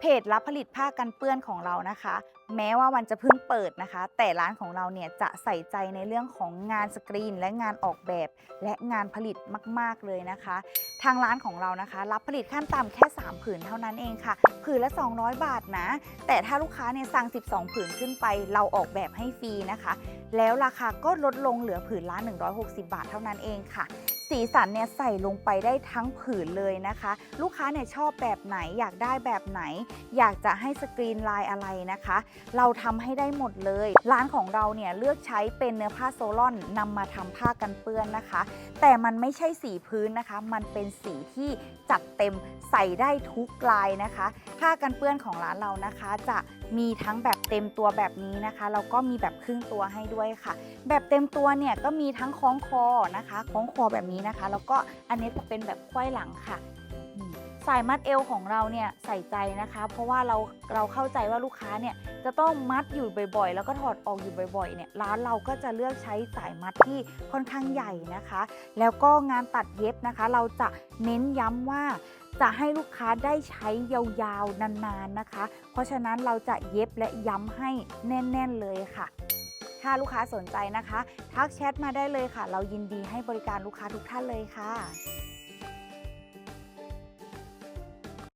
เพจรับผลิตผ้ากันเปื้อนของเรานะคะ แม้ว่าวันจะเพิ่งเปิดนะคะ แต่ร้านของเราเนี่ยจะใส่ใจในเรื่องของงานสกรีน และงานออกแบบ และงานผลิตมาก ๆ เลยนะคะ ทางร้านของเรานะคะ รับผลิตขั้นต่ำแค่ 3 ผืนเท่านั้นเองค่ะ ผืนละ 200 บาทนะ แต่ถ้าลูกค้าเนี่ยสั่ง 12 ผืนขึ้นไป เราออกแบบให้ฟรีนะคะ แล้วราคาก็ลดลงเหลือผืนละ 160 บาทเท่านั้นเองค่ะ สีสันเนี่ยใส่ลงไปได้ทั้งผืนเลยนะคะ ลูกค้าเนี่ยชอบแบบไหนอยากได้แบบไหน อยากจะให้สกรีนลายอะไรนะคะ เราทำให้ได้หมดเลย ร้านของเราเนี่ยเลือกใช้เป็นเนื้อผ้าโซลอนนำมาทำผ้ากันเปื้อนนะคะ แต่มันไม่ใช่สีพื้นนะคะ มันเป็นสีที่จัดเต็มใส่ได้ทุกลายนะคะ ผ้ากันเปื้อนของร้านเรานะคะจะ มีทั้งแบบเต็มตัวแบบนี้นะคะแล้วก็มีแบบครึ่งตัวให้ด้วยค่ะ แบบเต็มตัวเนี่ยก็มีทั้งคล้องคอนะคะคล้องคอแบบนี้นะคะ แล้วก็อันนี้จะเป็นแบบควายหลังค่ะ สายมัดเอวของเราเนี่ยใส่ใจนะคะ เพราะว่าเราเราเข้าใจว่าลูกค้าเนี่ยจะต้องมัดอยู่บ่อยๆ แล้วก็ถอดออกอยู่บ่อยๆเนี่ยร้านเราก็จะเลือกใช้สายมัดที่ค่อนข้างใหญ่นะคะ แล้วก็งานตัดเย็บนะคะ เราจะเน้นย้ำว่าจะให้ลูกค้าได้ใช้ยาวๆ นานๆนะคะ เพราะฉะนั้นเราจะเย็บและย้ำให้แน่นๆเลยค่ะ ถ้าลูกค้าสนใจนะคะ ทักแชทมาได้เลยค่ะ เรายินดีให้บริการลูกค้าทุกท่านเลยค่ะ